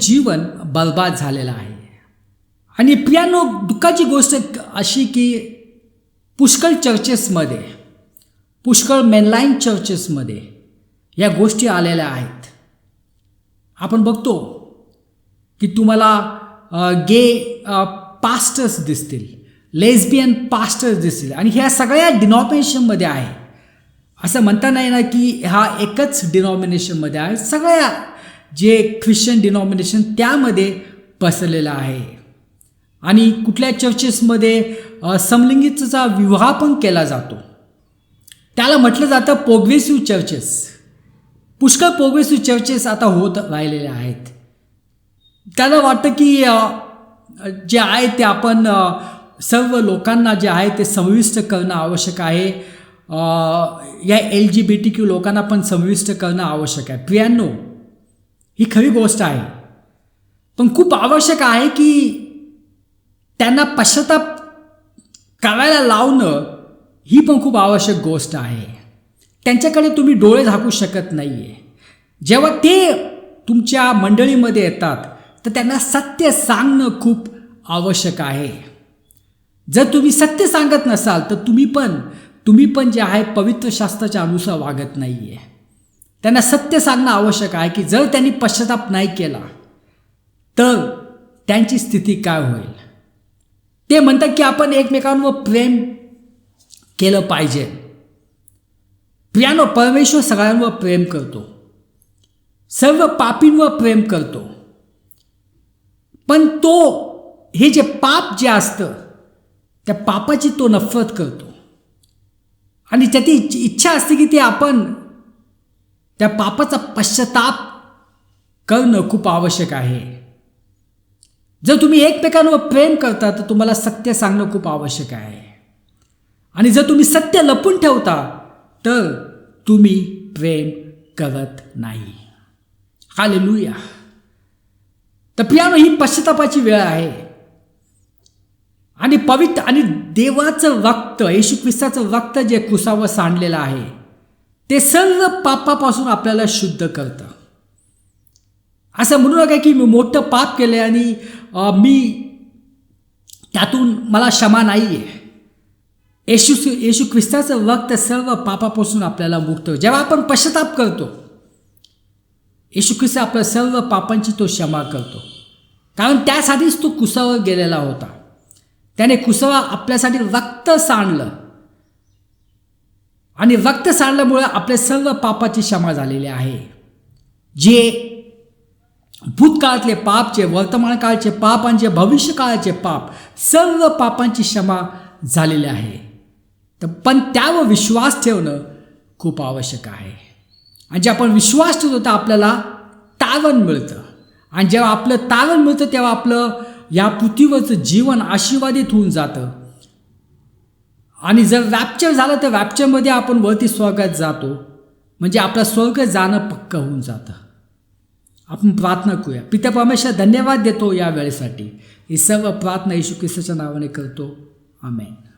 जीवन बर्बाद झालेलं आहे. आणि प्रियानो दुःखाची गोष्ट अशी की पुष्कळ चर्चेसमध्ये पुष्कळ मेनलाईन चर्चेसमध्ये या गोष्टी आलेल्या आहेत. आपण बघतो की तुम्हाला गे पास्टर्स दिसतील लेस्बियन पास्टर्स दिसतील. आणि ह्या सगळ्या डिनॉमिनेशनमध्ये आहे. असं म्हणता नाही ना की हा एकच डिनॉमिनेशनमध्ये आहे. सगळ्या जे ख्रिश्चन डिनॉमिनेशन त्यामध्ये पसरलेलं आहे. आणि कुठल्या चर्चेसमध्ये समलिंगीचा विवाह पण केला जातो. त्याला म्हटलं जातं प्रोग्रेसिव्ह चर्चेस पुष्कळ प्रोग्रेसिव्ह चर्चेस आता होत राहिलेले आहेत. त्याला वाटतं की जे आहे ते आपण सर्व लोकांना जे आहे ते समाविष्ट करणं आवश्यक आहे. या L G B T Q लोकांना पण समाविष्ट करणं आवश्यक आहे. प्रियांनो ही खरी गोष्ट आहे. पण खूप आवश्यक आहे की त्यांना पश्चाताप करायला लावणं ही पण खूप आवश्यक गोष्ट आहे. त्यांच्याकडे तुम्ही डोळे झाकू शकत नाही आहे जेव्हा ते तुमच्या मंडळीमध्ये येतात तर त्यांना सत्य सांगणं खूप आवश्यक आहे. जर तुम्ही सत्य सांगत नसाल तर तुम्ही पण तुम्ही पण जे आहे पवित्र शास्त्राच्या अनुसार वागत नाही आहे त्यांना सत्य सांगणं आवश्यक आहे की जर त्यांनी पश्चाताप नाही केला तर त्यांची स्थिती काय होईल? ते म्हणतात की आपण एकमेकांवर प्रेम केलं पाहिजे. प्रियानो परमेश्वर सगळ्यांवर प्रेम करतो. सर्व पापींवर प्रेम करतो. पण तो हे जे पाप जे असतं त्या पापाची तो नफरत करतो. आणि त्याची इच्छा असते की ते आपण त्या पापाचा पश्चाताप करणं खूप आवश्यक आहे. जर तुम्ही एकमेकांवर प्रेम करता तर तुम्हाला सत्य सांगणं खूप आवश्यक आहे. आणि जर तुम्ही सत्य लपून ठेवता तर तुम्ही प्रेम करत नाही. हाले लुया तर प्रियानो ही पश्चातापाची वेळ आहे. आणि पवित्र आणि देवाचं रक्त येशू ख्रिस्ताचं रक्त जे कुसावं सांडलेलं आहे ते सर्व पापापासून आपल्याला शुद्ध करतं असं म्हणू नका की मी मोठं पाप केलं आणि मी त्यातून मला क्षमा नाही आहे येशू येशू ख्रिस्ताचं वक्त सर्व पापापासून आपल्याला मुक्त जेव्हा आपण पश्चाताप करतो येशू ख्रिस्त आपल्या सर्व पापांची तो क्षमा करतो. कारण त्यासाठीच तो कुसावर गेलेला होता. त्याने कुसावा आपल्यासाठी रक्त सांडलं. आणि रक्त सांडल्यामुळे आपल्या सर्व पापाची क्षमा झालेली आहे. जे भूतकाळातले पापचे वर्तमान काळचे पाप आणि जे भविष्यकाळाचे पाप सर्व पापांची क्षमा झालेली आहे. तर पण त्यावर विश्वास ठेवणं खूप आवश्यक आहे. आणि जे आपण विश्वास ठेवतो तर आपल्याला तारण मिळतं. आणि जेव्हा आपलं तारण मिळतं तेव्हा आपलं या पृथ्वीवरचं जीवन आशीर्वादित होऊन जातं. आणि जर रॅप्चर झालं तर रॅप्चरमध्ये आपण वरती स्वर्गात जातो. म्हणजे आपला स्वर्ग जाणं पक्क होऊन जातं. आपण प्रार्थना करूया. पिता परमेश्वर धन्यवाद देतो या वेळेसाठी. ही सर्व प्रार्थना येशू ख्रिस्ताच्या नावाने करतो. आमेन.